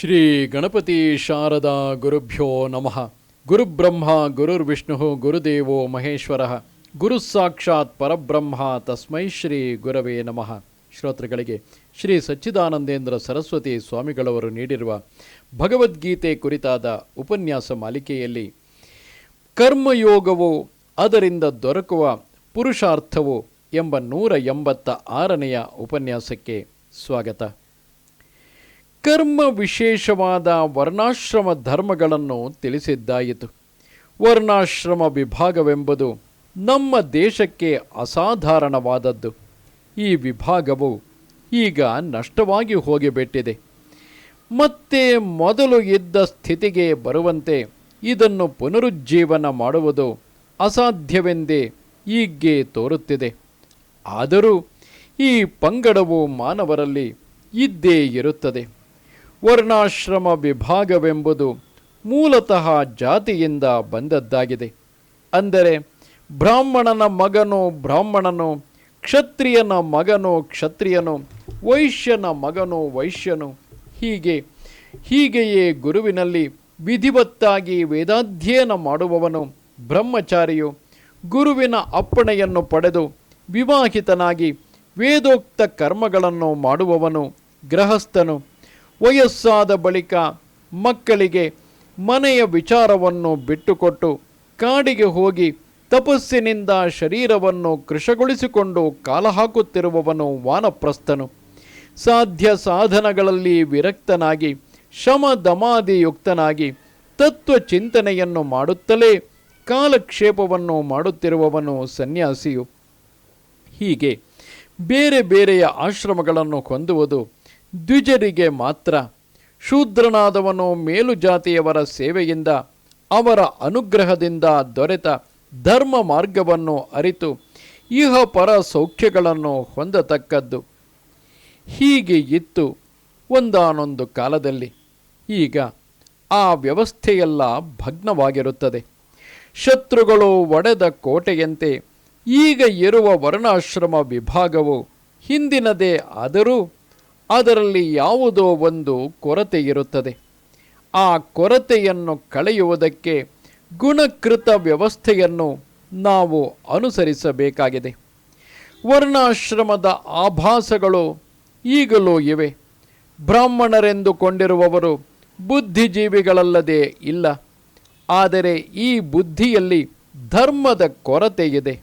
ಶ್ರೀ ಗಣಪತಿ ಶಾರದಾ ಗುರುಭ್ಯೋ ನಮಃ. ಗುರುಬ್ರಹ್ಮ, ಗುರುರ್ವಿಷ್ಣು, ಗುರುದೇವೋ ಮಹೇಶ್ವರ. ಗುರು ಸಾಕ್ಷಾತ್ ಪರಬ್ರಹ್ಮ, ತಸ್ಮೈ ಶ್ರೀ ಗುರವೇ ನಮಃ. ಶ್ರೋತೃಗಳಿಗೆ, ಶ್ರೀ ಸಚ್ಚಿದಾನಂದೇಂದ್ರ ಸರಸ್ವತಿ ಸ್ವಾಮಿಗಳವರು ನೀಡಿರುವ ಭಗವದ್ಗೀತೆ ಕುರಿತಾದ ಉಪನ್ಯಾಸ ಮಾಲಿಕೆಯಲ್ಲಿ, ಕರ್ಮಯೋಗವು ಅದರಿಂದ ದೊರಕುವ ಪುರುಷಾರ್ಥವು ಎಂಬ ನೂರ ಎಂಬತ್ತ ಆರನೆಯ ಉಪನ್ಯಾಸಕ್ಕೆ ಸ್ವಾಗತ. ಕರ್ಮ ವಿಶೇಷವಾದ ವರ್ಣಾಶ್ರಮ ಧರ್ಮಗಳನ್ನು ತಿಳಿಸಿದ್ದಾಯಿತು. ವರ್ಣಾಶ್ರಮ ವಿಭಾಗವೆಂಬುದು ನಮ್ಮ ದೇಶಕ್ಕೆ ಅಸಾಧಾರಣವಾದದ್ದು. ಈ ವಿಭಾಗವು ಈಗ ನಷ್ಟವಾಗಿ ಹೋಗಿಬಿಟ್ಟಿದೆ. ಮತ್ತೆ ಮೊದಲು ಇದ್ದ ಸ್ಥಿತಿಗೆ ಬರುವಂತೆ ಇದನ್ನು ಪುನರುಜ್ಜೀವನ ಮಾಡುವುದು ಅಸಾಧ್ಯವೆಂದೇ ಈಗ್ಗೆ ತೋರುತ್ತಿದೆ. ಆದರೂ ಈ ಪಂಗಡವು ಮಾನವರಲ್ಲಿ ಇದ್ದೇ ಇರುತ್ತದೆ. ವರ್ಣಾಶ್ರಮ ವಿಭಾಗವೆಂಬುದು ಮೂಲತಃ ಜಾತಿಯಿಂದ ಬಂದದ್ದಾಗಿದೆ. ಅಂದರೆ ಬ್ರಾಹ್ಮಣನ ಮಗನು ಬ್ರಾಹ್ಮಣನು, ಕ್ಷತ್ರಿಯನ ಮಗನು ಕ್ಷತ್ರಿಯನು, ವೈಶ್ಯನ ಮಗನು ವೈಶ್ಯನು, ಹೀಗೆ ಹೀಗೆಯೇ ಗುರುವಿನಲ್ಲಿ ವಿಧಿವತ್ತಾಗಿ ವೇದಾಧ್ಯಯನ ಮಾಡುವವನು ಬ್ರಹ್ಮಚಾರಿಯು ಗುರುವಿನ ಅಪ್ಪಣೆಯನ್ನು ಪಡೆದು ವಿವಾಹಿತನಾಗಿ ವೇದೋಕ್ತ ಕರ್ಮಗಳನ್ನು ಮಾಡುವವನು ಗೃಹಸ್ಥನು. ವಯಸ್ಸಾದ ಬಳಿಕ ಮಕ್ಕಳಿಗೆ ಮನೆಯ ವಿಚಾರವನ್ನು ಬಿಟ್ಟುಕೊಟ್ಟು ಕಾಡಿಗೆ ಹೋಗಿ ತಪಸ್ಸಿನಿಂದ ಶರೀರವನ್ನು ಕೃಶಗೊಳಿಸಿಕೊಂಡು ಕಾಲ ಹಾಕುತ್ತಿರುವವನು ವಾನಪ್ರಸ್ಥನು. ಸಾಧ್ಯ ಸಾಧನಗಳಲ್ಲಿ ವಿರಕ್ತನಾಗಿ ಶಮ ದಮಾದಿಯುಕ್ತನಾಗಿ ತತ್ವ ಚಿಂತನೆಯನ್ನು ಮಾಡುತ್ತಲೇ ಕಾಲಕ್ಷೇಪವನ್ನು ಮಾಡುತ್ತಿರುವವನು ಸನ್ಯಾಸಿಯು. ಹೀಗೆ ಬೇರೆ ಬೇರೆಯ ಆಶ್ರಮಗಳನ್ನು ಹೊಂದುವುದು ದ್ವಿಜರಿಗೆ ಮಾತ್ರ. ಶೂದ್ರನಾದವನು ಮೇಲು ಜಾತಿಯವರ ಸೇವೆಯಿಂದ ಅವರ ಅನುಗ್ರಹದಿಂದ ದೊರೆತ ಧರ್ಮ ಮಾರ್ಗವನ್ನು ಅರಿತು ಇಹ ಪರ ಸೌಖ್ಯಗಳನ್ನು ಹೊಂದತಕ್ಕದ್ದು. ಹೀಗೆ ಇತ್ತು ಒಂದಾನೊಂದು ಕಾಲದಲ್ಲಿ. ಈಗ ಆ ವ್ಯವಸ್ಥೆಯೆಲ್ಲ ಭಗ್ನವಾಗಿರುತ್ತದೆ. ಶತ್ರುಗಳು ಒಡೆದ ಕೋಟೆಯಂತೆ ಈಗ ಇರುವ ವರ್ಣಾಶ್ರಮ ವಿಭಾಗವು ಹಿಂದಿನದೇ ಆದರೂ ಅದರಲ್ಲಿ ಯಾವುದೋ ಒಂದು ಕೊರತೆ ಇರುತ್ತದೆ. ಆ ಕೊರತೆಯನ್ನು ಕಳೆಯುವುದಕ್ಕೆ ಗುಣಕೃತ ವ್ಯವಸ್ಥೆಯನ್ನು ನಾವು ಅನುಸರಿಸಬೇಕಾಗಿದೆ. ವರ್ಣಾಶ್ರಮದ ಆಭಾಸಗಳು ಈಗಲೂ ಇವೆ. ಬ್ರಾಹ್ಮಣರೆಂದುಕೊಂಡಿರುವವರು ಬುದ್ಧಿಜೀವಿಗಳಲ್ಲದೆ ಇಲ್ಲ. ಆದರೆ ಈ ಬುದ್ಧಿಯಲ್ಲಿ ಧರ್ಮದ ಕೊರತೆ ಇದೆ.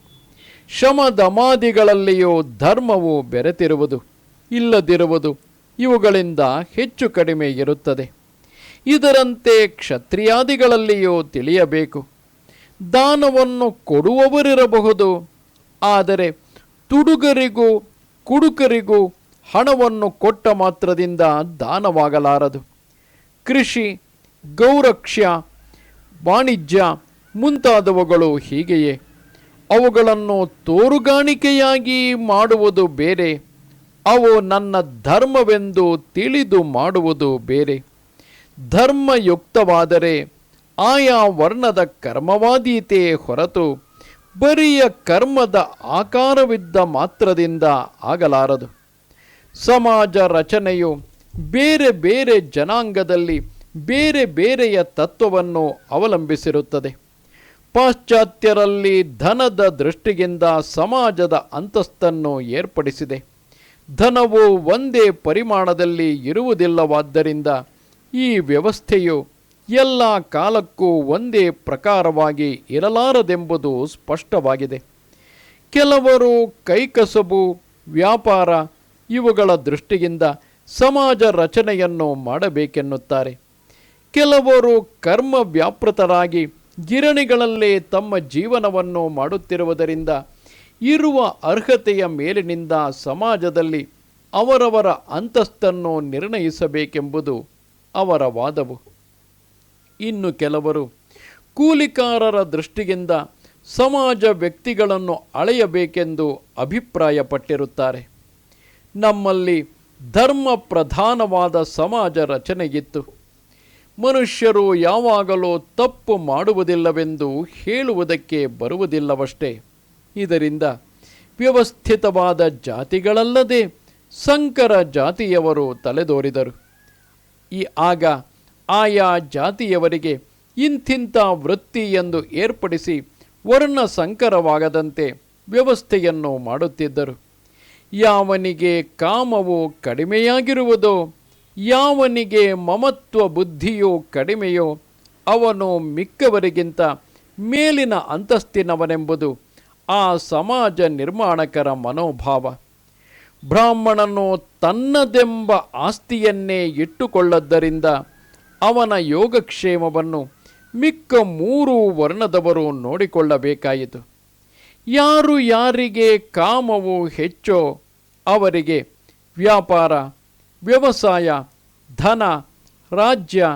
ಶಮದಮಾದಿಗಳಲ್ಲಿಯೂ ಧರ್ಮವು ಬೆರೆತಿರುವುದು. ಇಲ್ಲದಿರುವುದು ಇವುಗಳಿಂದ ಹೆಚ್ಚು ಕಡಿಮೆ ಇರುತ್ತದೆ. ಇದರಂತೆ ಕ್ಷತ್ರಿಯಾದಿಗಳಲ್ಲಿಯೂ ತಿಳಿಯಬೇಕು. ದಾನವನ್ನು ಕೊಡುವವರಿರಬಹುದು, ಆದರೆ ತುಡುಗರಿಗೂ ಕುಡುಕರಿಗೂ ಹಣವನ್ನು ಕೊಟ್ಟ ಮಾತ್ರದಿಂದ ದಾನವಾಗಲಾರದು. ಕೃಷಿ ಗೌರಕ್ಷ್ಯ ವಾಣಿಜ್ಯ ಮುಂತಾದವುಗಳು ಹೀಗೆಯೇ. ಅವುಗಳನ್ನು ತೋರುಗಾಣಿಕೆಯಾಗಿ ಮಾಡುವುದು ಬೇರೆ. ಅವು ನನ್ನ ಧರ್ಮವೆಂದು ತಿಳಿದು ಮಾಡುವುದು ಬೇರೆ. ಧರ್ಮಯುಕ್ತವಾದರೆ ಆಯಾ ವರ್ಣದ ಕರ್ಮವಾದೀತೆ ಹೊರತು ಬರಿಯ ಕರ್ಮದ ಆಕಾರವಿದ್ದ ಮಾತ್ರದಿಂದ ಆಗಲಾರದು. ಸಮಾಜ ರಚನೆಯು ಬೇರೆ ಬೇರೆ ಜನಾಂಗದಲ್ಲಿ ಬೇರೆ ಬೇರೆಯ ತತ್ವವನ್ನು ಅವಲಂಬಿಸಿರುತ್ತದೆ. ಪಾಶ್ಚಾತ್ಯರಲ್ಲಿ ಧನದ ದೃಷ್ಟಿಯಿಂದ ಸಮಾಜದ ಅಂತಸ್ತನ್ನು ಏರ್ಪಡಿಸಿದೆ. ಧನವು ಒಂದೇ ಪರಿಮಾಣದಲ್ಲಿ ಇರುವುದಿಲ್ಲವಾದ್ದರಿಂದ ಈ ವ್ಯವಸ್ಥೆಯು ಎಲ್ಲ ಕಾಲಕ್ಕೂ ಒಂದೇ ಪ್ರಕಾರವಾಗಿ ಇರಲಾರದೆಂಬುದು ಸ್ಪಷ್ಟವಾಗಿದೆ. ಕೆಲವರು ಕೈಕಸಬು, ವ್ಯಾಪಾರ ಇವುಗಳ ದೃಷ್ಟಿಯಿಂದ ಸಮಾಜ ರಚನೆಯನ್ನು ಮಾಡಬೇಕೆನ್ನುತ್ತಾರೆ. ಕೆಲವರು ಕರ್ಮ ವ್ಯಾಪೃತರಾಗಿ ಗಿರಣಿಗಳಲ್ಲೇ ತಮ್ಮ ಜೀವನವನ್ನು ಮಾಡುತ್ತಿರುವುದರಿಂದ ಇರುವ ಅರ್ಹತೆಯ ಮೇಲಿನಿಂದ ಸಮಾಜದಲ್ಲಿ ಅವರವರ ಅಂತಸ್ತನ್ನು ನಿರ್ಣಯಿಸಬೇಕೆಂಬುದು ಅವರ ವಾದವು. ಇನ್ನು ಕೆಲವರು ಕೂಲಿಕಾರರ ದೃಷ್ಟಿಯಿಂದ ಸಮಾಜ ವ್ಯಕ್ತಿಗಳನ್ನು ಅಳೆಯಬೇಕೆಂದು ಅಭಿಪ್ರಾಯಪಟ್ಟಿರುತ್ತಾರೆ. ನಮ್ಮಲ್ಲಿ ಧರ್ಮ ಪ್ರಧಾನವಾದ ಸಮಾಜ ರಚನೆಗಿತ್ತು ಮನುಷ್ಯರು ಯಾವಾಗಲೂ ತಪ್ಪು ಮಾಡುವುದಿಲ್ಲವೆಂದು ಹೇಳುವುದಕ್ಕೆ ಬರುವುದಿಲ್ಲವಷ್ಟೇ. ಇದರಿಂದ ವ್ಯವಸ್ಥಿತವಾದ ಜಾತಿಗಳಲ್ಲದೆ ಸಂಕರ ಜಾತಿಯವರು ತಲೆದೋರಿದರು. ಈ ಆಗ ಆಯಾ ಜಾತಿಯವರಿಗೆ ಇಂಥಿಂಥ ವೃತ್ತಿ ಎಂದು ಏರ್ಪಡಿಸಿ ವರ್ಣ ಸಂಕರವಾಗದಂತೆ ವ್ಯವಸ್ಥೆಯನ್ನು ಮಾಡುತ್ತಿದ್ದರು. ಯಾವನಿಗೆ ಕಾಮವು ಕಡಿಮೆಯಾಗಿರುವುದೋ, ಯಾವನಿಗೆ ಮಮತ್ವ ಬುದ್ಧಿಯೋ ಕಡಿಮೆಯೋ, ಅವನು ಮಿಕ್ಕವರಿಗಿಂತ ಮೇಲಿನ ಅಂತಸ್ತಿನವನೆಂಬುದು ಆ ಸಮಾಜ ನಿರ್ಮಾಣಕರ ಮನೋಭಾವ. ಬ್ರಾಹ್ಮಣನು ತನ್ನದೆಂಬ ಆಸ್ತಿಯನ್ನೇ ಇಟ್ಟುಕೊಳ್ಳದ್ದರಿಂದ ಅವನ ಯೋಗಕ್ಷೇಮವನ್ನು ಮಿಕ್ಕ ಮೂರು ವರ್ಣದವರು ನೋಡಿಕೊಳ್ಳಬೇಕಾಯಿತು. ಯಾರು ಯಾರಿಗೆ ಕಾಮವು ಹೆಚ್ಚೋ ಅವರಿಗೆ ವ್ಯಾಪಾರ, ವ್ಯವಸಾಯ, ಧನ, ರಾಜ್ಯ,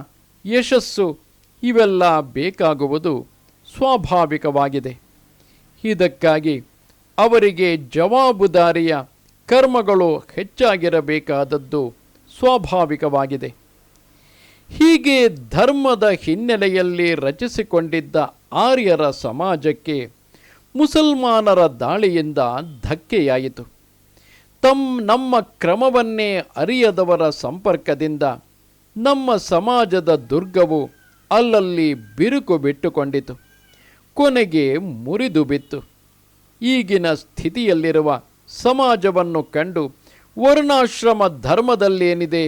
ಯಶಸ್ಸು ಇವೆಲ್ಲ ಬೇಕಾಗುವುದು ಸ್ವಾಭಾವಿಕವಾಗಿದೆ. ಇದಕ್ಕಾಗಿ ಅವರಿಗೆ ಜವಾಬುದಾರಿಯ ಕರ್ಮಗಳು ಹೆಚ್ಚಾಗಿರಬೇಕಾದದ್ದು ಸ್ವಾಭಾವಿಕವಾಗಿದೆ. ಹೀಗೆ ಧರ್ಮದ ಹಿನ್ನೆಲೆಯಲ್ಲಿ ರಚಿಸಿಕೊಂಡಿದ್ದ ಆರ್ಯರ ಸಮಾಜಕ್ಕೆ ಮುಸಲ್ಮಾನರ ದಾಳಿಯಿಂದ ಧಕ್ಕೆಯಾಯಿತು. ತಮ್ಮ ನಮ್ಮ ಕ್ರಮವನ್ನೇ ಅರಿಯದವರ ಸಂಪರ್ಕದಿಂದ ನಮ್ಮ ಸಮಾಜದ ದುರ್ಗವು ಅಲ್ಲಲ್ಲಿ ಬಿರುಕು ಬಿಟ್ಟುಕೊಂಡಿತು. ಕೊನೆಗೆ ಮುರಿದು ಬಿತ್ತು. ಈಗಿನ ಸ್ಥಿತಿಯಲ್ಲಿರುವ ಸಮಾಜವನ್ನು ಕಂಡು ವರ್ಣಾಶ್ರಮ ಧರ್ಮದಲ್ಲೇನಿದೆ,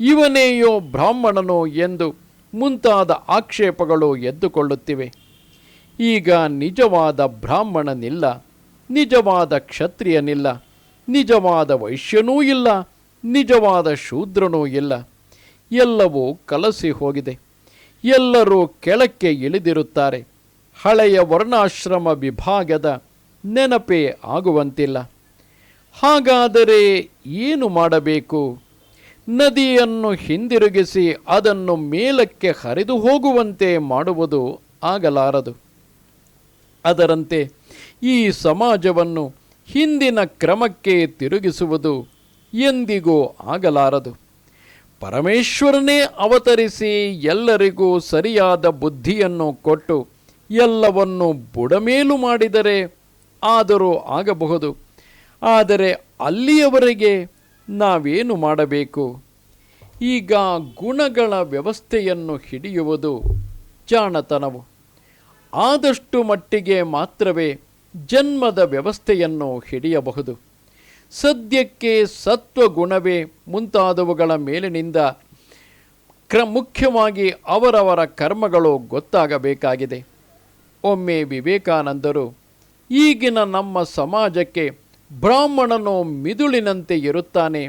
ಇವನೇಯೋ ಬ್ರಾಹ್ಮಣನೋ ಎಂದು ಮುಂತಾದ ಆಕ್ಷೇಪಗಳು ಎದ್ದುಕೊಳ್ಳುತ್ತಿವೆ. ಈಗ ನಿಜವಾದ ಬ್ರಾಹ್ಮಣನಿಲ್ಲ, ನಿಜವಾದ ಕ್ಷತ್ರಿಯನಿಲ್ಲ, ನಿಜವಾದ ವೈಶ್ಯನೂ ಇಲ್ಲ, ನಿಜವಾದ ಶೂದ್ರನೂ ಇಲ್ಲ. ಎಲ್ಲವೂ ಕಲಸಿ ಹೋಗಿದೆ. ಎಲ್ಲರೂ ಕೆಳಕ್ಕೆ ಇಳಿದಿರುತ್ತಾರೆ. ಹಳೆಯ ವರ್ಣಾಶ್ರಮ ವಿಭಾಗದ ನೆನಪೇ ಆಗುವಂತಿಲ್ಲ. ಹಾಗಾದರೆ ಏನು ಮಾಡಬೇಕು? ನದಿಯನ್ನು ಹಿಂದಿರುಗಿಸಿ ಅದನ್ನು ಮೇಲಕ್ಕೆ ಹರಿದು ಹೋಗುವಂತೆ ಮಾಡುವುದು ಆಗಲಾರದು. ಅದರಂತೆ ಈ ಸಮಾಜವನ್ನು ಹಿಂದಿನ ಕ್ರಮಕ್ಕೆ ತಿರುಗಿಸುವುದು ಎಂದಿಗೂ ಆಗಲಾರದು. ಪರಮೇಶ್ವರನೇ ಅವತರಿಸಿ ಎಲ್ಲರಿಗೂ ಸರಿಯಾದ ಬುದ್ಧಿಯನ್ನು ಕೊಟ್ಟು ಎಲ್ಲವನ್ನು ಬುಡಮೇಲು ಮಾಡಿದರೆ ಆದರೂ ಆಗಬಹುದು. ಆದರೆ ಅಲ್ಲಿಯವರೆಗೆ ನಾವೇನು ಮಾಡಬೇಕು? ಈಗ ಗುಣಗಳ ವ್ಯವಸ್ಥೆಯನ್ನು ಹಿಡಿಯುವುದು ಜಾಣತನವು. ಆದಷ್ಟು ಮಟ್ಟಿಗೆ ಮಾತ್ರವೇ ಜನ್ಮದ ವ್ಯವಸ್ಥೆಯನ್ನು ಹಿಡಿಯಬಹುದು. ಸದ್ಯಕ್ಕೆ ಸತ್ವಗುಣವೇ ಮುಂತಾದವುಗಳ ಮೇಲಿನಿಂದ ಕ್ರ, ಮುಖ್ಯವಾಗಿ ಅವರವರ ಕರ್ಮಗಳು ಗೊತ್ತಾಗಬೇಕಾಗಿದೆ. ಒಮ್ಮೆ ವಿವೇಕಾನಂದರು, ಈಗಿನ ನಮ್ಮ ಸಮಾಜಕ್ಕೆ ಬ್ರಾಹ್ಮಣನು ಮಿದುಳಿನಂತೆ ಇರುತ್ತಾನೆ,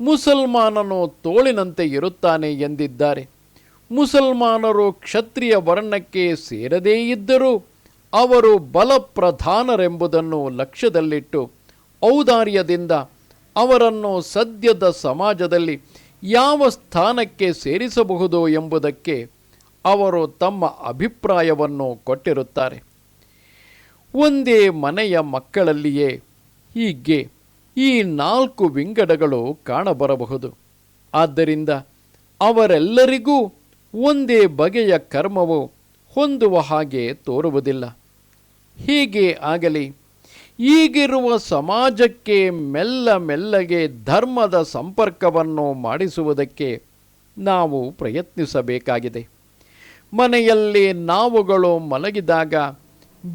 ಮುಸಲ್ಮಾನನು ತೋಳಿನಂತೆ ಇರುತ್ತಾನೆ ಎಂದಿದ್ದಾರೆ. ಮುಸಲ್ಮಾನರು ಕ್ಷತ್ರಿಯ ವರ್ಣಕ್ಕೆ ಸೇರದೇ ಇದ್ದರೂ ಅವರು ಬಲಪ್ರಧಾನರೆಂಬುದನ್ನು ಲಕ್ಷ್ಯದಲ್ಲಿಟ್ಟು ಔದಾರ್ಯದಿಂದ ಅವರನ್ನು ಸದ್ಯದ ಸಮಾಜದಲ್ಲಿ ಯಾವ ಸ್ಥಾನಕ್ಕೆ ಸೇರಿಸಬಹುದು ಎಂಬುದಕ್ಕೆ ಅವರು ತಮ್ಮ ಅಭಿಪ್ರಾಯವನ್ನು ಕೊಟ್ಟಿರುತ್ತಾರೆ. ಒಂದೇ ಮನೆಯ ಮಕ್ಕಳಲ್ಲಿಯೇ ಹೀಗೆ ಈ ನಾಲ್ಕು ವಿಂಗಡಗಳು ಕಾಣಬರಬಹುದು. ಆದ್ದರಿಂದ ಅವರೆಲ್ಲರಿಗೂ ಒಂದೇ ಬಗೆಯ ಕರ್ಮವು ಹೊಂದುವ ಹಾಗೆ ತೋರುವುದಿಲ್ಲ. ಹೀಗೆ ಆಗಲಿ, ಈಗಿರುವ ಸಮಾಜಕ್ಕೆ ಮೆಲ್ಲ ಮೆಲ್ಲಗೆ ಧರ್ಮದ ಸಂಪರ್ಕವನ್ನು ಮಾಡಿಸುವುದಕ್ಕೆ ನಾವು ಪ್ರಯತ್ನಿಸಬೇಕಾಗಿದೆ. ಮನೆಯಲ್ಲಿ ನಾವುಗಳು ಮಲಗಿದಾಗ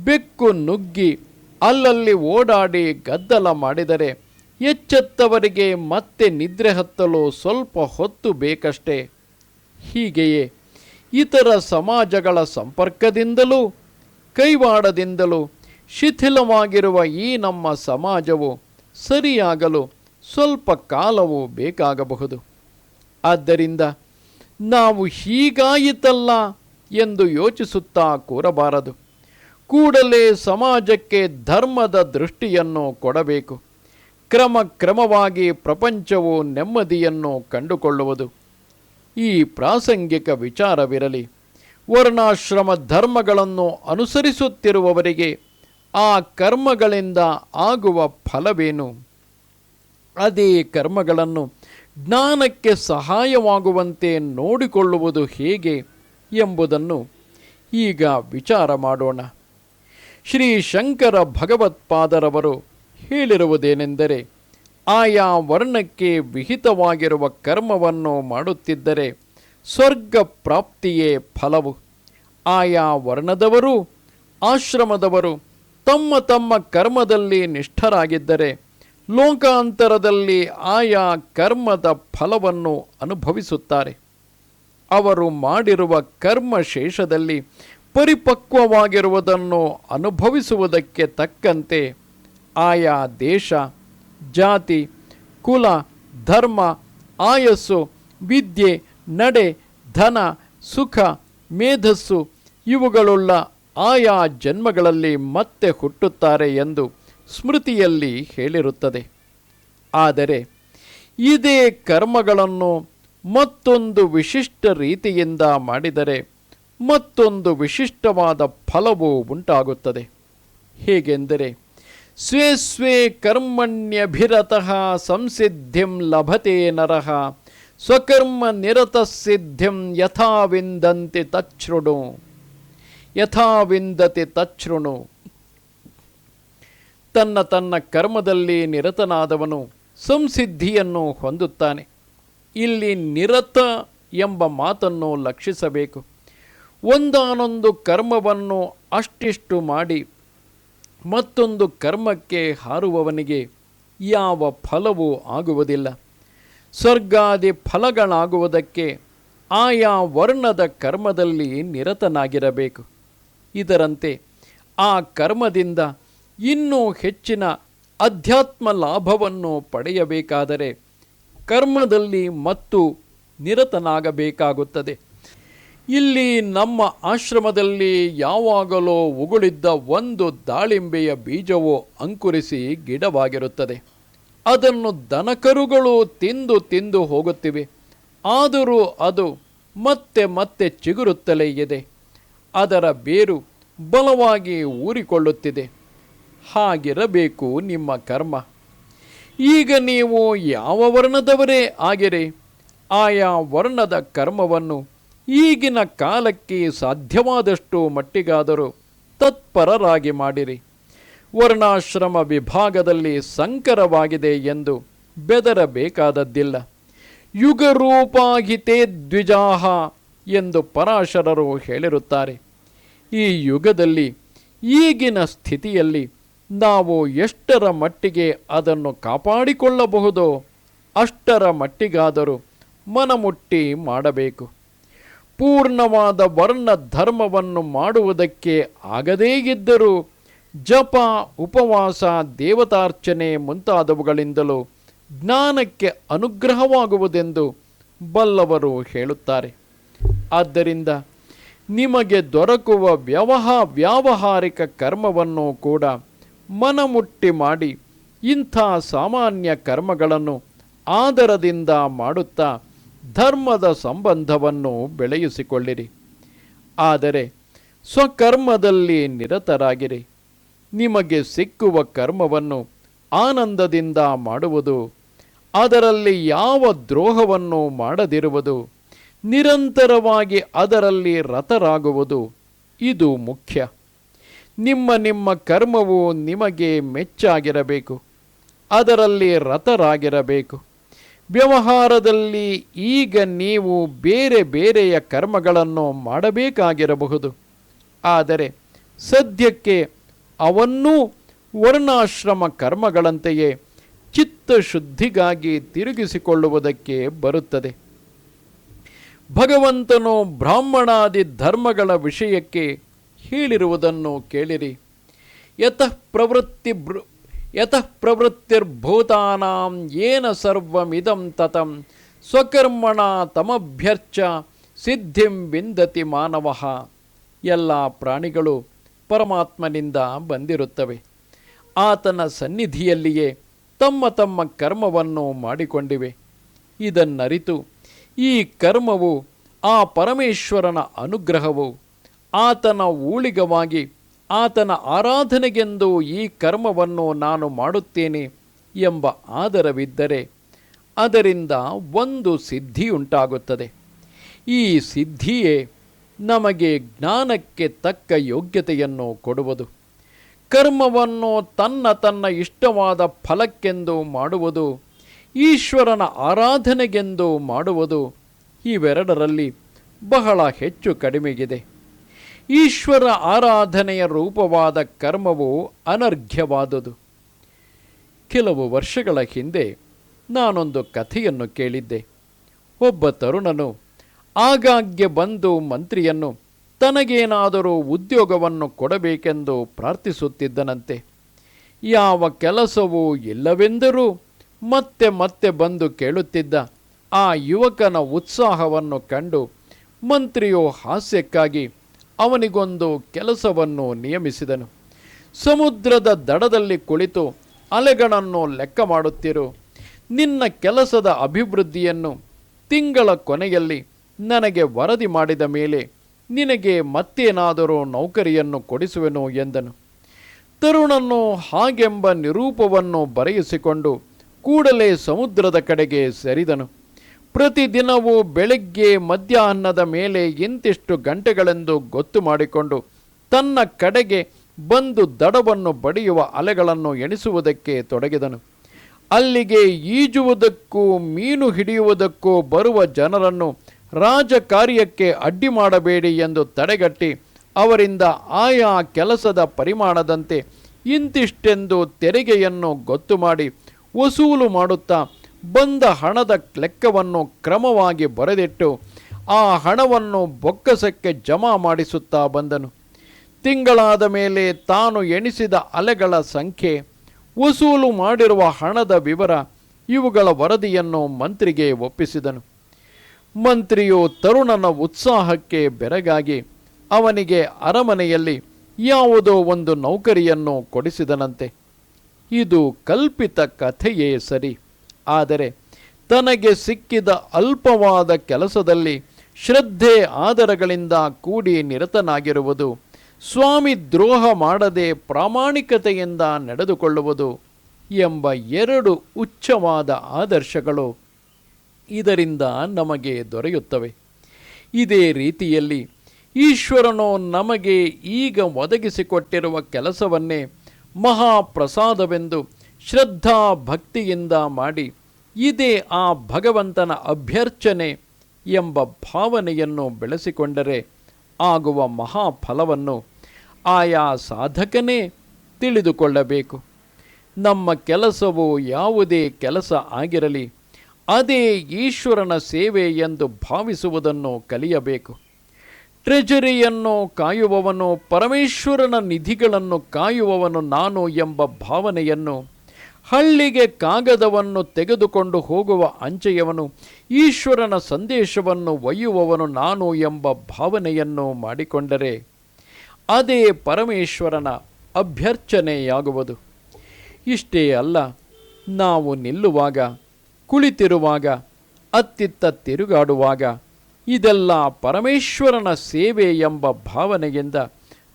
ಬೆಕ್ಕು ನುಗ್ಗಿ ಅಲ್ಲಲ್ಲಿ ಓಡಾಡಿ ಗದ್ದಲ ಮಾಡಿದರೆ ಎಚ್ಚೆತ್ತವರಿಗೆ ಮತ್ತೆ ನಿದ್ರೆ ಹತ್ತಲು ಸ್ವಲ್ಪ ಹೊತ್ತು ಬೇಕಷ್ಟೇ. ಹೀಗೆಯೇ ಇತರ ಸಮಾಜಗಳ ಸಂಪರ್ಕದಿಂದಲೂ, ಕೈವಾಡದಿಂದಲೂ ಶಿಥಿಲವಾಗಿರುವ ಈ ನಮ್ಮ ಸಮಾಜವು ಸರಿಯಾಗಲು ಸ್ವಲ್ಪ ಕಾಲವೂ ಬೇಕಾಗಬಹುದು. ಆದ್ದರಿಂದ ನಾವು ಹೀಗಾಯಿತಲ್ಲ. ಎಂದು ಯೋಚಿಸುತ್ತಾ ಕೂರಬಾರದು. ಕೂಡಲೇ ಸಮಾಜಕ್ಕೆ ಧರ್ಮದ ದೃಷ್ಟಿಯನ್ನು ಕೊಡಬೇಕು. ಕ್ರಮ ಕ್ರಮವಾಗಿ ಪ್ರಪಂಚವು ನೆಮ್ಮದಿಯನ್ನು ಕಂಡುಕೊಳ್ಳುವುದು. ಈ ಪ್ರಾಸಂಗಿಕ ವಿಚಾರವಿರಲಿ. ವರ್ಣಾಶ್ರಮ ಧರ್ಮಗಳನ್ನು ಅನುಸರಿಸುತ್ತಿರುವವರಿಗೆ ಆ ಕರ್ಮಗಳಿಂದ ಆಗುವ ಫಲವೇನು? ಅದೇ ಕರ್ಮಗಳನ್ನು ಜ್ಞಾನಕ್ಕೆ ಸಹಾಯವಾಗುವಂತೆ ನೋಡಿಕೊಳ್ಳುವುದು ಹೇಗೆ? ಎಂಬುದನ್ನು ಈಗ ವಿಚಾರ ಮಾಡೋಣ. ಶ್ರೀ ಶಂಕರ ಭಗವತ್ಪಾದರವರು ಹೇಳಿರುವುದೇನೆಂದರೆ, ಆಯಾ ವರ್ಣಕ್ಕೆ ವಿಹಿತವಾಗಿರುವ ಕರ್ಮವನ್ನು ಮಾಡುತ್ತಿದ್ದರೆ ಸ್ವರ್ಗ ಪ್ರಾಪ್ತಿಯೇ ಫಲವು. ಆಯಾ ವರ್ಣದವರು, ಆಶ್ರಮದವರು ತಮ್ಮ ತಮ್ಮ ಕರ್ಮದಲ್ಲಿ ನಿಷ್ಠರಾಗಿದ್ದರೆ ಲೋಕಾಂತರದಲ್ಲಿ ಆಯಾ ಕರ್ಮದ ಫಲವನ್ನು ಅನುಭವಿಸುತ್ತಾರೆ. ಅವರು ಮಾಡಿರುವ ಕರ್ಮ ಶೇಷದಲ್ಲಿ ಪರಿಪಕ್ವವಾಗಿರುವುದನ್ನು ಅನುಭವಿಸುವುದಕ್ಕೆ ತಕ್ಕಂತೆ ಆಯಾ ದೇಶ, ಜಾತಿ, ಕುಲ, ಧರ್ಮ, ಆಯಸ್ಸು, ವಿದ್ಯೆ, ನಡೆ, ಧನ, ಸುಖ, ಮೇಧಸ್ಸು ಇವುಗಳುಳ್ಳ ಆಯಾ ಜನ್ಮಗಳಲ್ಲಿ ಮತ್ತೆ ಹುಟ್ಟುತ್ತಾರೆ ಎಂದು ಸ್ಮೃತಿಯಲ್ಲಿ ಹೇಳಿರುತ್ತದೆ. ಆದರೆ ಇದೇ ಕರ್ಮಗಳನ್ನು ಮತ್ತೊಂದು ವಿಶಿಷ್ಟ ರೀತಿಯಿಂದ ಮಾಡಿದರೆ ಮತ್ತೊಂದು ವಿಶಿಷ್ಟವಾದ ಫಲವು ಉಂಟಾಗುತ್ತದೆ. ಹೇಗೆಂದರೆ, ಸ್ವೇ ಸ್ವೇ ಕರ್ಮಣ್ಯಭಿರತಃ ಸಂಸಿದ್ಧಿಂ ಲಭತೆ ನರಃ, ಸ್ವಕರ್ಮ ನಿರತ ಸಿದ್ಧಿಂ ಯಥಾ ವಿಂದಂತಿ ತಚ್ಛೃಣು. ಯಥಾ ವಿಂದತಿ ತಚ್ಛೃಣು. ತನ್ನ ತನ್ನ ಕರ್ಮದಲ್ಲಿ ನಿರತನಾದವನು ಸಂಸಿದ್ಧಿಯನ್ನು ಹೊಂದುತ್ತಾನೆ. ಇಲ್ಲಿ ನಿರತ ಎಂಬ ಮಾತನ್ನು ಲಕ್ಷಿಸಬೇಕು. ಒಂದಾನೊಂದು ಕರ್ಮವನ್ನು ಅಷ್ಟಿಷ್ಟು ಮಾಡಿ ಮತ್ತೊಂದು ಕರ್ಮಕ್ಕೆ ಹಾರುವವನಿಗೆ ಯಾವ ಫಲವೂ ಆಗುವುದಿಲ್ಲ. ಸ್ವರ್ಗಾದಿ ಫಲಗಳಾಗುವುದಕ್ಕೆ ಆಯಾ ವರ್ಣದ ಕರ್ಮದಲ್ಲಿ ನಿರತನಾಗಿರಬೇಕು. ಇದರಂತೆ ಆ ಕರ್ಮದಿಂದ ಇನ್ನೂ ಹೆಚ್ಚಿನ ಅಧ್ಯಾತ್ಮ ಲಾಭವನ್ನು ಪಡೆಯಬೇಕಾದರೆ ಕರ್ಮದಲ್ಲಿ ಮತ್ತು ನಿರತನಾಗಬೇಕಾಗುತ್ತದೆ. ಇಲ್ಲಿ ನಮ್ಮ ಆಶ್ರಮದಲ್ಲಿ ಯಾವಾಗಲೋ ಉಗುಳಿದ್ದ ಒಂದು ದಾಳಿಂಬೆಯ ಬೀಜವು ಅಂಕುರಿಸಿ ಗಿಡವಾಗಿರುತ್ತದೆ. ಅದನ್ನು ದನಕರುಗಳು ತಿಂದು ತಿಂದು ಹೋಗುತ್ತಿವೆ. ಆದರೂ ಅದು ಮತ್ತೆ ಮತ್ತೆ ಚಿಗುರುತ್ತಲೇ ಇದೆ. ಅದರ ಬೇರು ಬಲವಾಗಿ ಊರಿಕೊಳ್ಳುತ್ತಿದೆ. ಹಾಗಿರಬೇಕು ನಿಮ್ಮ ಕರ್ಮ. ಈಗ ನೀವು ಯಾವ ವರ್ಣದವರೇ ಆಗಿರಿ, ಆಯಾ ವರ್ಣದ ಕರ್ಮವನ್ನು ಈಗಿನ ಕಾಲಕ್ಕೆ ಸಾಧ್ಯವಾದಷ್ಟು ಮಟ್ಟಿಗಾದರೂ ತತ್ಪರರಾಗಿ ಮಾಡಿರಿ. ವರ್ಣಾಶ್ರಮ ವಿಭಾಗದಲ್ಲಿ ಸಂಕರವಾಗಿದೆ ಎಂದು ಬೆದರಬೇಕಾದದ್ದಿಲ್ಲ. ಯುಗರೂಪಾಹಿತೇ ದ್ವಿಜಾಹ ಎಂದು ಪರಾಶರರು ಹೇಳಿರುತ್ತಾರೆ. ಈ ಯುಗದಲ್ಲಿ ಈಗಿನ ಸ್ಥಿತಿಯಲ್ಲಿ ನಾವು ಎಷ್ಟರ ಮಟ್ಟಿಗೆ ಅದನ್ನು ಕಾಪಾಡಿಕೊಳ್ಳಬಹುದೋ, ಅಷ್ಟರ ಮಟ್ಟಿಗಾದರೂ ಮನಮುಟ್ಟಿ ಮಾಡಬೇಕು. ಪೂರ್ಣವಾದ ವರ್ಣ ಧರ್ಮವನ್ನು ಮಾಡುವುದಕ್ಕೆ ಆಗದೇ ಇದ್ದರೂ ಜಪ, ಉಪವಾಸ, ದೇವತಾರ್ಚನೆ ಮುಂತಾದವುಗಳಿಂದಲೂ ಜ್ಞಾನಕ್ಕೆ ಅನುಗ್ರಹವಾಗುವುದೆಂದು ಬಲ್ಲವರು ಹೇಳುತ್ತಾರೆ. ಆದ್ದರಿಂದ ನಿಮಗೆ ದೊರಕುವ ವ್ಯವಹ, ವ್ಯಾವಹಾರಿಕ ಕರ್ಮವನ್ನು ಕೂಡ ಮನಮುಟ್ಟಿ ಮಾಡಿ ಇಂಥ ಸಾಮಾನ್ಯ ಕರ್ಮಗಳನ್ನು ಆದರದಿಂದ ಮಾಡುತ್ತಾ ಧರ್ಮದ ಸಂಬಂಧವನ್ನು ಬೆಳೆಯಿಸಿಕೊಳ್ಳಿರಿ. ಆದರೆ ಸ್ವಕರ್ಮದಲ್ಲಿ ನಿರತರಾಗಿರಿ. ನಿಮಗೆ ಸಿಕ್ಕುವ ಕರ್ಮವನ್ನು ಆನಂದದಿಂದ ಮಾಡುವುದು, ಅದರಲ್ಲಿ ಯಾವ ದ್ರೋಹವನ್ನು ಮಾಡದಿರುವುದು, ನಿರಂತರವಾಗಿ ಅದರಲ್ಲಿ ರತರಾಗುವುದು ಇದು ಮುಖ್ಯ. ನಿಮ್ಮ ನಿಮ್ಮ ಕರ್ಮವು ನಿಮಗೆ ಮೆಚ್ಚಾಗಿರಬೇಕು. ಅದರಲ್ಲಿ ರತರಾಗಿರಬೇಕು ವ್ಯವಹಾರದಲ್ಲಿ ಈಗ ನೀವು ಬೇರೆ ಬೇರೆಯ ಕರ್ಮಗಳನ್ನು ಮಾಡಬೇಕಾಗಿರಬಹುದು. ಆದರೆ ಸದ್ಯಕ್ಕೆ ಅವನ್ನೂ ವರ್ಣಾಶ್ರಮ ಕರ್ಮಗಳಂತೆಯೇ ಚಿತ್ತಶುದ್ಧಿಗಾಗಿ ತಿರುಗಿಸಿಕೊಳ್ಳುವುದಕ್ಕೆ ಬರುತ್ತದೆ. ಭಗವಂತನು ಬ್ರಾಹ್ಮಣಾದಿ ಧರ್ಮಗಳ ವಿಷಯಕ್ಕೆ ಹೇಳಿರುವುದನ್ನು ಕೇಳಿರಿ. ಯತಃ ಪ್ರವೃತ್ತಿ ಬೃ ಯತಃ ಪ್ರವೃತ್ತಿರ್ಭೂತಾನಾಂ ಏನ ಸರ್ವಮಿದಂ ತತಂ ಸ್ವಕರ್ಮಣ ತಮಭ್ಯರ್ಚ ಸಿದ್ಧಿಂ ವಿಂದತಿ ಮಾನವ. ಎಲ್ಲ ಪ್ರಾಣಿಗಳು ಪರಮಾತ್ಮನಿಂದ ಬಂದಿರುತ್ತವೆ. ಆತನ ಸನ್ನಿಧಿಯಲ್ಲಿಯೇ ತಮ್ಮ ತಮ್ಮ ಕರ್ಮವನ್ನು ಮಾಡಿಕೊಂಡಿವೆ. ಇದನ್ನರಿತು ಈ ಕರ್ಮವು ಆ ಪರಮೇಶ್ವರನ ಅನುಗ್ರಹವು ಆತನ ಊಳಿಗವಾಗಿ, ಆತನ ಆರಾಧನೆಗೆಂದು ಈ ಕರ್ಮವನ್ನು ನಾನು ಮಾಡುತ್ತೇನೆ ಎಂಬ ಆದರವಿದ್ದರೆ ಅದರಿಂದ ಒಂದು ಸಿದ್ಧಿಯುಂಟಾಗುತ್ತದೆ. ಈ ಸಿದ್ಧಿಯೇ ನಮಗೆ ಜ್ಞಾನಕ್ಕೆ ತಕ್ಕ ಯೋಗ್ಯತೆಯನ್ನು ಕೊಡುವುದು. ಕರ್ಮವನ್ನು ತನ್ನ ತನ್ನ ಇಷ್ಟವಾದ ಫಲಕ್ಕೆಂದು ಮಾಡುವುದು, ಈಶ್ವರನ ಆರಾಧನೆಗೆಂದು ಮಾಡುವುದು ಇವೆರಡರಲ್ಲಿ ಬಹಳ ಹೆಚ್ಚು ಕಡಿಮೆಗಿದೆ. ಈಶ್ವರ ಆರಾಧನೆಯ ರೂಪವಾದ ಕರ್ಮವು ಅನರ್ಘ್ಯವಾದುದು. ಕೆಲವು ವರ್ಷಗಳ ಹಿಂದೆ ನಾನೊಂದು ಕಥೆಯನ್ನು ಕೇಳಿದ್ದೆ. ಒಬ್ಬ ತರುಣನು ಆಗಾಗ್ಗೆ ಬಂದು ಮಂತ್ರಿಯನ್ನು ತನಗೇನಾದರೂ ಉದ್ಯೋಗವನ್ನು ಕೊಡಬೇಕೆಂದು ಪ್ರಾರ್ಥಿಸುತ್ತಿದ್ದನಂತೆ. ಯಾವ ಕೆಲಸವೂ ಇಲ್ಲವೆಂದರೂ ಮತ್ತೆ ಮತ್ತೆ ಬಂದು ಕೇಳುತ್ತಿದ್ದ ಆ ಯುವಕನ ಉತ್ಸಾಹವನ್ನು ಕಂಡು ಮಂತ್ರಿಯು ಹಾಸ್ಯಕ್ಕಾಗಿ ಅವನಿಗೊಂದು ಕೆಲಸವನ್ನು ನಿಯಮಿಸಿದನು. ಸಮುದ್ರದ ದಡದಲ್ಲಿ ಕುಳಿತು ಅಲೆಗಳನ್ನು ಲೆಕ್ಕ ಮಾಡುತ್ತಿರು. ನಿನ್ನ ಕೆಲಸದ ಅಭಿವೃದ್ಧಿಯನ್ನು ತಿಂಗಳ ಕೊನೆಯಲ್ಲಿ ನನಗೆ ವರದಿ ಮಾಡಿದ ಮೇಲೆ ನಿನಗೆ ಮತ್ತೇನಾದರೂ ನೌಕರಿಯನ್ನು ಕೊಡಿಸುವೆನು ಎಂದನು. ತರುಣನು ಹಾಗೆಂಬ ನಿರೂಪವನ್ನು ಬರೆಯಿಸಿಕೊಂಡು ಕೂಡಲೇ ಸಮುದ್ರದ ಕಡೆಗೆ ಸರಿದನು. ಪ್ರತಿದಿನವೂ ಬೆಳಗ್ಗೆ ಮಧ್ಯಾಹ್ನದ ಮೇಲೆ ಇಂತಿಷ್ಟು ಗಂಟೆಗಳೆಂದು ಗೊತ್ತು ಮಾಡಿಕೊಂಡು ತನ್ನ ಕಡೆಗೆ ಬಂದು ದಡವನ್ನು ಬಡಿಯುವ ಅಲೆಗಳನ್ನು ಎಣಿಸುವುದಕ್ಕೆ ತೊಡಗಿದನು. ಅಲ್ಲಿಗೆ ಈಜುವುದಕ್ಕೂ ಮೀನು ಹಿಡಿಯುವುದಕ್ಕೂ ಬರುವ ಜನರನ್ನು ರಾಜಕಾರ್ಯಕ್ಕೆ ಅಡ್ಡಿ ಮಾಡಬೇಡಿ ಎಂದು ತಡೆಗಟ್ಟಿ ಅವರಿಂದ ಆಯಾ ಕೆಲಸದ ಪರಿಮಾಣದಂತೆ ಇಂತಿಷ್ಟೆಂದು ತೆರಿಗೆಯನ್ನು ಗೊತ್ತು ಮಾಡಿ ವಸೂಲು ಮಾಡುತ್ತಾ ಬಂದ ಹಣದ ಲೆಕ್ಕವನ್ನು ಕ್ರಮವಾಗಿ ಬರೆದಿಟ್ಟು ಆ ಹಣವನ್ನು ಬೊಕ್ಕಸಕ್ಕೆ ಜಮಾ ಮಾಡಿಸುತ್ತಾ ಬಂದನು. ತಿಂಗಳಾದ ಮೇಲೆ ತಾನು ಎಣಿಸಿದ ಅಲೆಗಳ ಸಂಖ್ಯೆ, ವಸೂಲು ಮಾಡಿರುವ ಹಣದ ವಿವರ, ಇವುಗಳ ವರದಿಯನ್ನು ಮಂತ್ರಿಗೆ ಒಪ್ಪಿಸಿದನು. ಮಂತ್ರಿಯು ತರುಣನ ಉತ್ಸಾಹಕ್ಕೆ ಬೆರಗಾಗಿ ಅವನಿಗೆ ಅರಮನೆಯಲ್ಲಿ ಯಾವುದೋ ಒಂದು ನೌಕರಿಯನ್ನು ಕೊಡಿಸಿದನಂತೆ. ಇದು ಕಲ್ಪಿತ ಕಥೆಯೇ ಸರಿ. ಆದರೆ ತನಗೆ ಸಿಕ್ಕಿದ ಅಲ್ಪವಾದ ಕೆಲಸದಲ್ಲಿ ಶ್ರದ್ಧೆ ಆದರಗಳಿಂದ ಕೂಡಿ ನಿರತನಾಗಿರುವುದು, ಸ್ವಾಮಿ ದ್ರೋಹ ಮಾಡದೆ ಪ್ರಾಮಾಣಿಕತೆಯಿಂದ ನಡೆದುಕೊಳ್ಳುವುದು ಎಂಬ ಎರಡು ಉಚ್ಚವಾದ ಆದರ್ಶಗಳು ಇದರಿಂದ ನಮಗೆ ದೊರೆಯುತ್ತವೆ. ಇದೇ ರೀತಿಯಲ್ಲಿ ಈಶ್ವರನು ನಮಗೆ ಈಗ ಒದಗಿಸಿಕೊಟ್ಟಿರುವ ಕೆಲಸವನ್ನೇ ಮಹಾಪ್ರಸಾದವೆಂದು ಶ್ರದ್ಧಾ ಭಕ್ತಿಯಿಂದ ಮಾಡಿ ಇದೇ ಆ ಭಗವಂತನ ಅಭ್ಯರ್ಚನೆ ಎಂಬ ಭಾವನೆಯನ್ನು ಬೆಳೆಸಿಕೊಂಡರೆ ಆಗುವ ಮಹಾಫಲವನ್ನು ಆಯಾ ಸಾಧಕನೇ ತಿಳಿದುಕೊಳ್ಳಬೇಕು. ನಮ್ಮ ಕೆಲಸವು ಯಾವುದೇ ಕೆಲಸ ಆಗಿರಲಿ, ಅದೇ ಈಶ್ವರನ ಸೇವೆ ಎಂದು ಭಾವಿಸುವುದನ್ನು ಕಲಿಯಬೇಕು. ಟ್ರೆಜರಿಯನ್ನು ಕಾಯುವವನು, ಪರಮೇಶ್ವರನ ನಿಧಿಗಳನ್ನು ಕಾಯುವವನು ನಾನು ಎಂಬ ಭಾವನೆಯನ್ನು ಹಳ್ಳಿಗೆ ಕಾಗದವನ್ನು ತೆಗೆದುಕೊಂಡು ಹೋಗುವ ಅಂಚೆಯವನು, ಈಶ್ವರನ ಸಂದೇಶವನ್ನು ಒಯ್ಯುವವನು ನಾನು ಎಂಬ ಭಾವನೆಯನ್ನು ಮಾಡಿಕೊಂಡರೆ ಅದೇ ಪರಮೇಶ್ವರನ ಅಭ್ಯರ್ಚನೆಯಾಗುವುದು. ಇಷ್ಟೇ ಅಲ್ಲ, ನಾವು ನಿಲ್ಲುವಾಗ, ಕುಳಿತಿರುವಾಗ, ಅತ್ತಿತ್ತ ತಿರುಗಾಡುವಾಗ ಇದೆಲ್ಲ ಪರಮೇಶ್ವರನ ಸೇವೆ ಎಂಬ ಭಾವನೆಯಿಂದ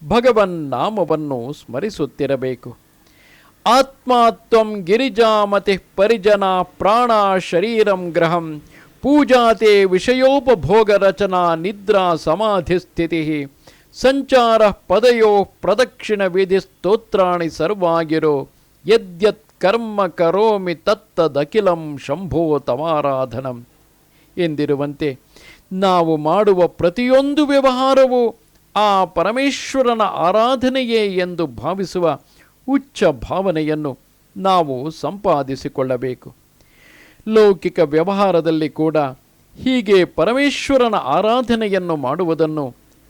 ಭಗವನ್ ನಾಮವನ್ನು ಸ್ಮರಿಸುತ್ತಿರಬೇಕು. ಆತ್ಮಾತ್ವಂ ಗಿರಿಜಾಮತಿ ಪರಿಜನ ಪ್ರಾಣ ಶರೀರಂ ಗ್ರಹಂ ಪೂಜಾತೆ ವಿಷಯೋಪಭೋಗ ರಚನಾ ನಿದ್ರಾ ಸಮಾಧಿ ಸ್ಥಿತಿ ಸಂಚಾರ ಪದಯೋ ಪ್ರದಕ್ಷಿಣ ವಿಧಿ ಸ್ತೋತ್ರಾಣಿ ಸರ್ವಾಗಿರೋ ಯದ್ಯತ್ ಕರ್ಮ ಕರೋಮಿ ತತ್ತದಖಿಲಂ ಶಂಭೋ ತಮಾರಾಧನಂ. ಎಂದಿರುವಂತೆ ನಾವು ಮಾಡುವ ಪ್ರತಿಯೊಂದು ವ್ಯವಹಾರವೂ ಆ ಪರಮೇಶ್ವರನ ಆರಾಧನೆಯೇ ಎಂದು ಭಾವಿಸುವ ಉಚ್ಚ ಭಾವನೆಯನ್ನು ನಾವು ಸಂಪಾದಿಸಿಕೊಳ್ಳಬೇಕು. ಲೌಕಿಕ ವ್ಯವಹಾರದಲ್ಲಿ ಕೂಡ ಹೀಗೆ ಪರಮೇಶ್ವರನ ಆರಾಧನೆಯನ್ನು ಮಾಡುವುದನ್ನು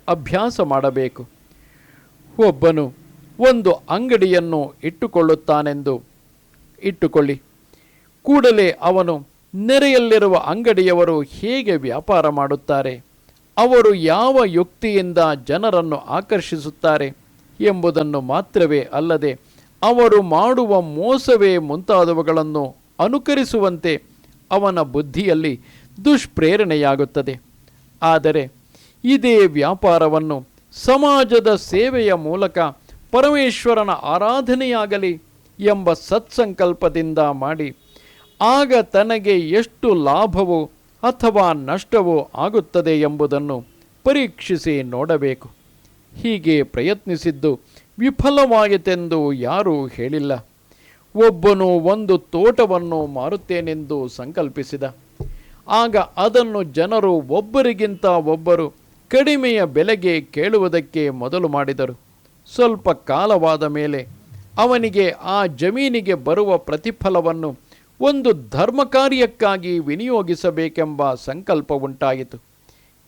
ಅಭ್ಯಾಸ ಮಾಡಬೇಕು. ಒಬ್ಬನು ಒಂದು ಅಂಗಡಿಯನ್ನು ಇಟ್ಟುಕೊಳ್ಳುತ್ತಾನೆಂದು ಇಟ್ಟುಕೊಳ್ಳಿ. ಕೂಡಲೇ ಅವನು ನೆರೆಯಲ್ಲಿರುವ ಅಂಗಡಿಯವರು ಹೇಗೆ ವ್ಯಾಪಾರ ಮಾಡುತ್ತಾರೆ, ಅವರು ಯಾವ ಯುಕ್ತಿಯಿಂದ ಜನರನ್ನು ಆಕರ್ಷಿಸುತ್ತಾರೆ ಎಂಬುದನ್ನು ಮಾತ್ರವೇ ಅಲ್ಲದೆ ಅವರು ಮಾಡುವ ಮೋಸವೇ ಮುಂತಾದವುಗಳನ್ನು ಅನುಕರಿಸುವಂತೆ ಅವನ ಬುದ್ಧಿಯಲ್ಲಿ ದುಷ್ಪ್ರೇರಣೆಯಾಗುತ್ತದೆ. ಆದರೆ ಇದೇ ವ್ಯಾಪಾರವನ್ನು ಸಮಾಜದ ಸೇವೆಯ ಮೂಲಕ ಪರಮೇಶ್ವರನ ಆರಾಧನೆಯಾಗಲಿ ಎಂಬ ಸತ್ಸಂಕಲ್ಪದಿಂದ ಮಾಡಿ ಆಗ ತನಗೆ ಎಷ್ಟು ಲಾಭವೋ ಅಥವಾ ನಷ್ಟವೋ ಆಗುತ್ತದೆ ಎಂಬುದನ್ನು ಪರೀಕ್ಷಿಸಿ ನೋಡಬೇಕು. ಹೀಗೆ ಪ್ರಯತ್ನಿಸಿದ್ದು ವಿಫಲವಾಯಿತೆಂದು ಯಾರೂ ಹೇಳಿಲ್ಲ. ಒಬ್ಬನು ಒಂದು ತೋಟವನ್ನು ಮಾರುತ್ತೇನೆಂದು ಸಂಕಲ್ಪಿಸಿದ. ಆಗ ಅದನ್ನು ಜನರು ಒಬ್ಬರಿಗಿಂತ ಒಬ್ಬರು ಕಡಿಮೆಯ ಬೆಲೆಗೆ ಕೇಳುವುದಕ್ಕೆ ಮೊದಲು ಮಾಡಿದರು. ಸ್ವಲ್ಪ ಕಾಲವಾದ ಮೇಲೆ ಅವನಿಗೆ ಆ ಜಮೀನಿಗೆ ಬರುವ ಪ್ರತಿಫಲವನ್ನು ಒಂದು ಧರ್ಮ ಕಾರ್ಯಕ್ಕಾಗಿ ವಿನಿಯೋಗಿಸಬೇಕೆಂಬ ಸಂಕಲ್ಪ ಉಂಟಾಯಿತು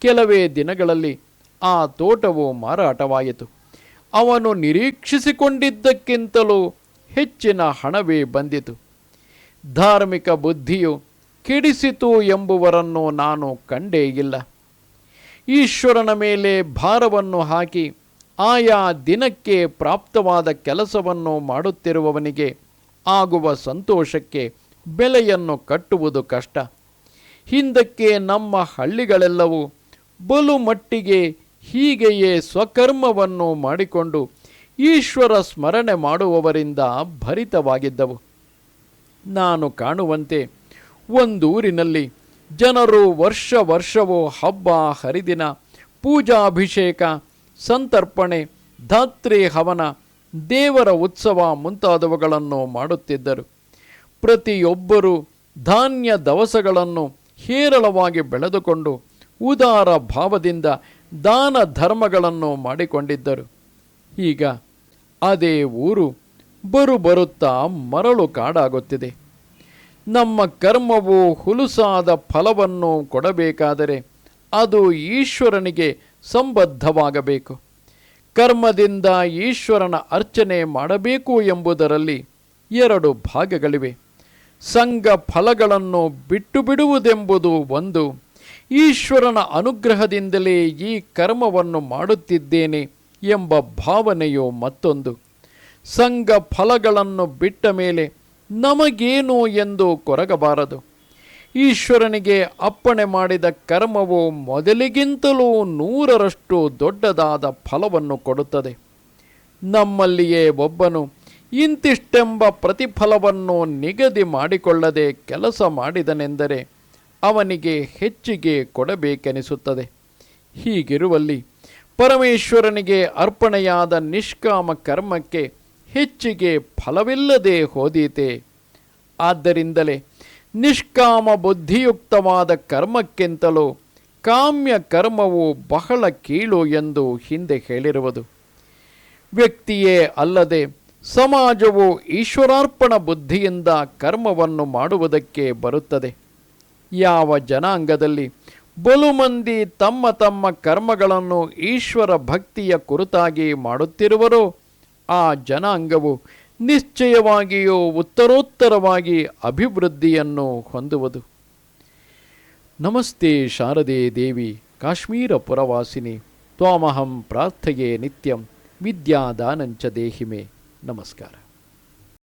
ಕೆಲವೇ ದಿನಗಳಲ್ಲಿ ಆ ತೋಟವು ಮಾರಾಟವಾಯಿತು. ಅವನು ನಿರೀಕ್ಷಿಸಿಕೊಂಡಿದ್ದಕ್ಕಿಂತಲೂ ಹೆಚ್ಚಿನ ಹಣವೇ ಬಂದಿತು. ಧಾರ್ಮಿಕ ಬುದ್ಧಿಯು ಕೆಡಿಸಿತು ಎಂಬುವರನ್ನು ನಾನು ಕಂಡೇ ಇಲ್ಲ. ಈಶ್ವರನ ಮೇಲೆ ಭಾರವನ್ನು ಹಾಕಿ ಆಯಾ ದಿನಕ್ಕೆ ಪ್ರಾಪ್ತವಾದ ಕೆಲಸವನ್ನು ಮಾಡುತ್ತಿರುವವನಿಗೆ ಆಗುವ ಸಂತೋಷಕ್ಕೆ ಬೆಲೆಯನ್ನು ಕಟ್ಟುವುದು ಕಷ್ಟ. ಹಿಂದಕ್ಕೆ ನಮ್ಮ ಹಳ್ಳಿಗಳೆಲ್ಲವೂ ಬಲು ಮಟ್ಟಿಗೆ ಹೀಗೆಯೇ ಸ್ವಕರ್ಮವನ್ನು ಮಾಡಿಕೊಂಡು ಈಶ್ವರ ಸ್ಮರಣೆ ಮಾಡುವವರಿಂದ ಭರಿತವಾಗಿದ್ದವು. ನಾನು ಕಾಣುವಂತೆ ಒಂದೂರಿನಲ್ಲಿ ಜನರು ವರ್ಷ ವರ್ಷವೂ ಹಬ್ಬ, ಹರಿದಿನ, ಪೂಜಾಭಿಷೇಕ, ಸಂತರ್ಪಣೆ, ಧಾತ್ರಿ ಹವನ, ದೇವರ ಉತ್ಸವ ಮುಂತಾದವುಗಳನ್ನು ಮಾಡುತ್ತಿದ್ದರು. ಪ್ರತಿಯೊಬ್ಬರೂ ಧಾನ್ಯ ದವಸಗಳನ್ನು ಹೇರಳವಾಗಿ ಬೆಳೆದುಕೊಂಡು ಉದಾರ ಭಾವದಿಂದ ದಾನ ಧರ್ಮಗಳನ್ನು ಮಾಡಿಕೊಂಡಿದ್ದರು. ಈಗ ಅದೇ ಊರು ಬರು ಬರುತ್ತಾ ಮರಳು ಕಾಡಾಗುತ್ತಿದೆ. ನಮ್ಮ ಕರ್ಮವು ಹುಲುಸಾದ ಫಲವನ್ನು ಕೊಡಬೇಕಾದರೆ ಅದು ಈಶ್ವರನಿಗೆ ಸಂಬದ್ಧವಾಗಬೇಕು. ಕರ್ಮದಿಂದ ಈಶ್ವರನ ಅರ್ಚನೆ ಮಾಡಬೇಕು ಎಂಬುದರಲ್ಲಿ ಎರಡು ಭಾಗಗಳಿವೆ. ಸಂಘ ಫಲಗಳನ್ನು ಬಿಟ್ಟು ಬಿಡುವುದೆಂಬುದು ಒಂದು. ಈಶ್ವರನ ಅನುಗ್ರಹದಿಂದಲೇ ಈ ಕರ್ಮವನ್ನು ಮಾಡುತ್ತಿದ್ದೇನೆ ಎಂಬ ಭಾವನೆಯು ಮತ್ತೊಂದು. ಸಂಘ ಫಲಗಳನ್ನು ಬಿಟ್ಟ ಮೇಲೆ ನಮಗೇನು ಎಂದು ಕೊರಗಬಾರದು. ಈಶ್ವರನಿಗೆ ಅಪ್ಪಣೆ ಮಾಡಿದ ಕರ್ಮವು ಮೊದಲಿಗಿಂತಲೂ ನೂರರಷ್ಟು ದೊಡ್ಡದಾದ ಫಲವನ್ನು ಕೊಡುತ್ತದೆ. ನಮ್ಮಲ್ಲಿಯೇ ಒಬ್ಬನು ಇಂತಿಷ್ಟೆಂಬ ಪ್ರತಿಫಲವನ್ನು ನಿಗದಿ ಮಾಡಿಕೊಳ್ಳದೆ ಕೆಲಸ ಮಾಡಿದನೆಂದರೆ ಅವನಿಗೆ ಹೆಚ್ಚಿಗೆ ಕೊಡಬೇಕೆನಿಸುತ್ತದೆ. ಹೀಗಿರುವಲ್ಲಿ ಪರಮೇಶ್ವರನಿಗೆ ಅರ್ಪಣೆಯಾದ ನಿಷ್ಕಾಮ ಕರ್ಮಕ್ಕೆ ಹೆಚ್ಚಿಗೆ ಫಲವಿಲ್ಲದೆ ಹೋದೀತೆ. ಆದ್ದರಿಂದಲೇ ನಿಷ್ಕಾಮ ಬುದ್ಧಿಯುಕ್ತವಾದ ಕರ್ಮಕ್ಕಿಂತಲೂ ಕಾಮ್ಯ ಕರ್ಮವು ಬಹಳ ಕೀಳು ಎಂದು ಹಿಂದೆ ಹೇಳಿರುವುದು. ವ್ಯಕ್ತಿಯೇ ಅಲ್ಲದೆ ಸಮಾಜವು ಈಶ್ವರಾರ್ಪಣ ಬುದ್ಧಿಯಿಂದ ಕರ್ಮವನ್ನು ಮಾಡುವುದಕ್ಕೆ ಬರುತ್ತದೆ. ಯಾವ ಜನಾಂಗದಲ್ಲಿ ಬಲು ಮಂದಿ ತಮ್ಮ ತಮ್ಮ ಕರ್ಮಗಳನ್ನು ಈಶ್ವರ ಭಕ್ತಿಯ ಕುರಿತಾಗಿ ಮಾಡುತ್ತಿರುವರೋ ಆ ಜನಾಂಗವು ನಿಶ್ಚಯವಾಗಿಯೂ ಉತ್ತರೋತ್ತರವಾಗಿ ಅಭಿವೃದ್ಧಿಯನ್ನು ಹೊಂದುವುದು. ನಮಸ್ತೆ ಶಾರದೆ ದೇವಿ, ಕಾಶ್ಮೀರ ಪುರವಾಸಿನಿ, ತ್ವಾಮಹಂ ಪ್ರಾರ್ಥೆಯೇ ನಿತ್ಯಂ, ವಿದ್ಯಾದಾನಂಚ ದೇಹಿಮೆ. ನಮಸ್ಕಾರ.